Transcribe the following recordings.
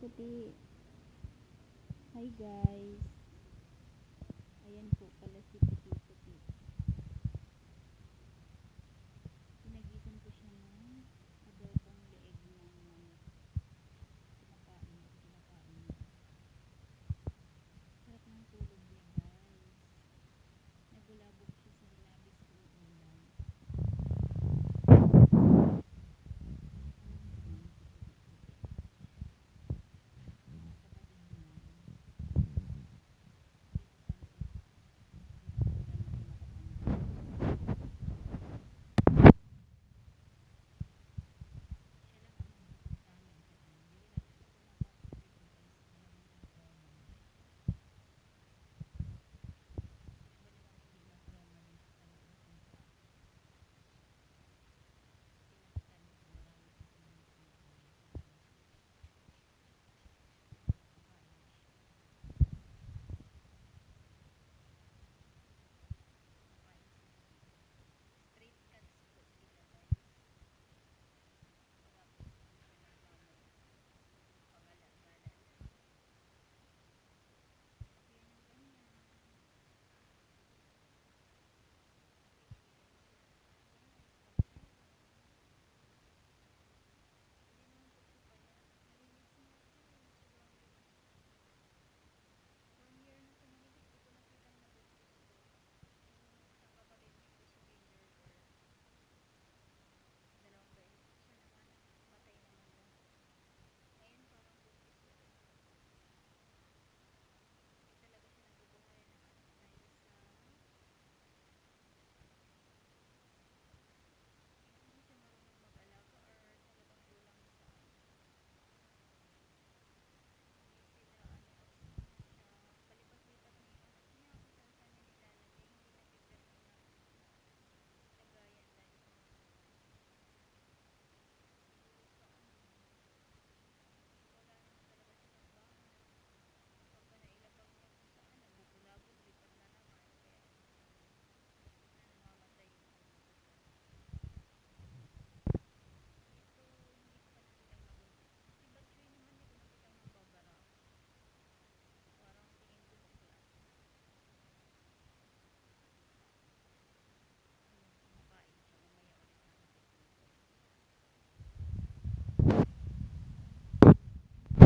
puti-puti. Hi guys.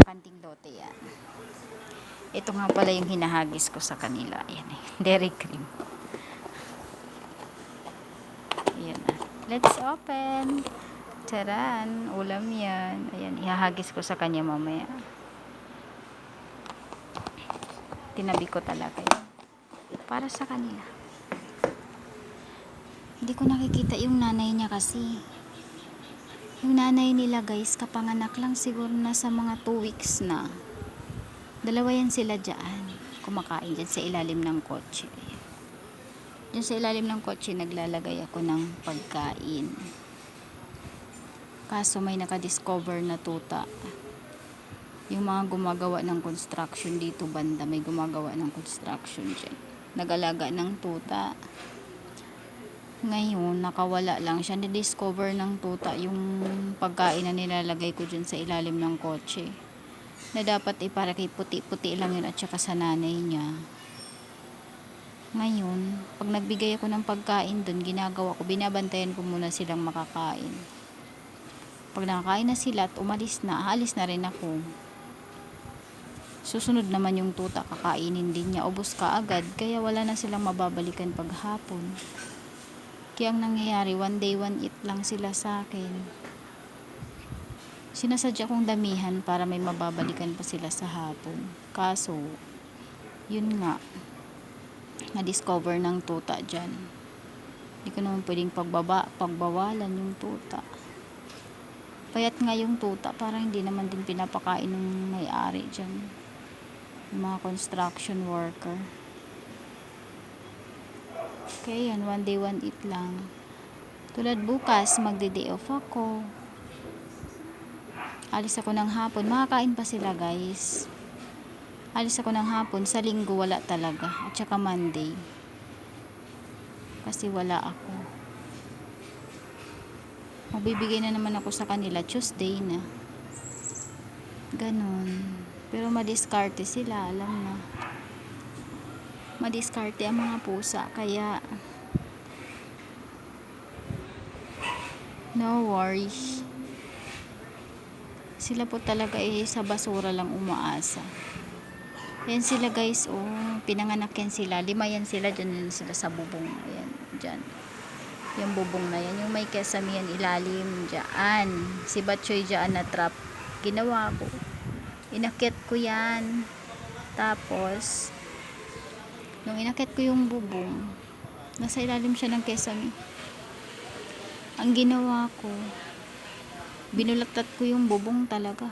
Kanting lote yan. Ito nga pala yung hinahagis ko sa kanila. Ayan eh. Dairy cream. Ayan na. Let's open. Charan. Ulam yan. Ayan. Ihahagis ko sa kanya mamaya. Tinabi ko talaga yun. Para sa kanila. Hindi ko nakikita yung nanay niya kasi. Yung nanay nila guys, kapanganak lang siguro na sa mga 2 weeks na. Dalawa yan sila dyan. Kumakain dyan sa ilalim ng kotse. Dyan sa ilalim ng kotse, naglalagay ako ng pagkain. Kaso may nakadiscover na tuta. Yung mga gumagawa ng construction dito banda, may gumagawa ng construction dyan. Nagalaga ng tuta. Ngayon, nakawala lang siya. Nidiscover ng tuta yung pagkain na nilalagay ko dyan sa ilalim ng kotse. Na dapat eh para kay puti-puti lang yun at saka sa nanay niya. Ngayon, pag nagbigay ako ng pagkain dun, ginagawa ko, binabantayan ko muna silang makakain. Pag nakakain na sila at umalis na, alis na rin ako. Susunod naman yung tuta, kakainin din niya. Ubus ka agad, kaya wala na silang mababalikan paghapon. Kaya ang nangyayari, one day, one eat lang sila sa akin. Sinasadya kong damihan para may mababalikan pa sila sa hapon. Kaso, yun nga, na-discover ng tuta dyan. Hindi ko naman pwedeng pagbaba, pagbawalan yung tuta. Payat nga yung tuta, parang hindi naman din pinapakain ng may-ari dyan. Yung mga construction worker. Okay, yan. One day, one eat lang. Tulad bukas, magde-day off ako. Alis ako ng hapon. Makakain pa sila, guys. Alis ako ng hapon. Sa linggo, wala talaga. At saka Monday. Kasi wala ako. Magbibigay na naman ako sa kanila Tuesday na. Ganon. Pero madiskarte sila, alam na. Madiskarte ang mga pusa, kaya no worries. Sila po talaga eh sa basura lang umaasa. Yan sila guys, oh, pinanganak yan sila. Lima yan sila, dyan yan sila sa bubong. Ayan, dyan. Yung bubong na yan. Yung may kesame yan ilalim, dyan. Si Batchoy dyan na trap. Ginawa ko. Inakit ko yan. Tapos, nung inakit ko yung bubong, nasa ilalim siya ng kesame. Ang ginawa ko, binulatat ko yung bubong talaga.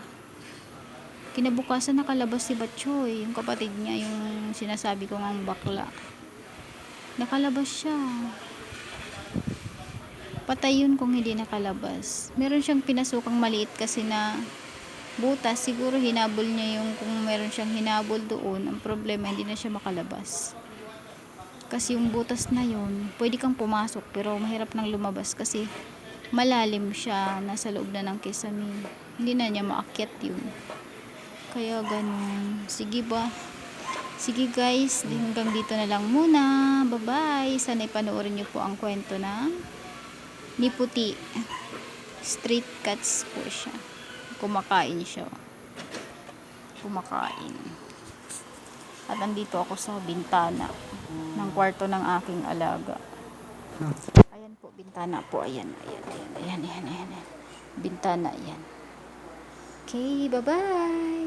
Kinabukasan nakalabas si Batchoy, yung kapatid niya, yung sinasabi ko ngang bakla. Nakalabas siya. Patay yun kung hindi nakalabas. Meron siyang pinasukang maliit kasi na butas. Siguro hinabol niya yung kung meron siyang hinabol doon. Ang problema, hindi na siya makalabas. Kasi yung butas na yun, pwede kang pumasok pero mahirap nang lumabas kasi malalim siya. Nasa loob na ng kesame. Hindi na niya maakyat yun. Kaya ganun. Sige ba? Sige guys, hanggang dito na lang muna. Bye-bye. Sana ipanoorin niyo po ang kwento ng Niputi. Street cats po siya. Kumakain siya. Kumakain. At andito ako sa bintana ng kwarto ng aking alaga. Ayan po, bintana po. Ayan, ayan, ayan, ayan, ayan, ayan. ayan. Bintana, ayan. Okay, bye-bye.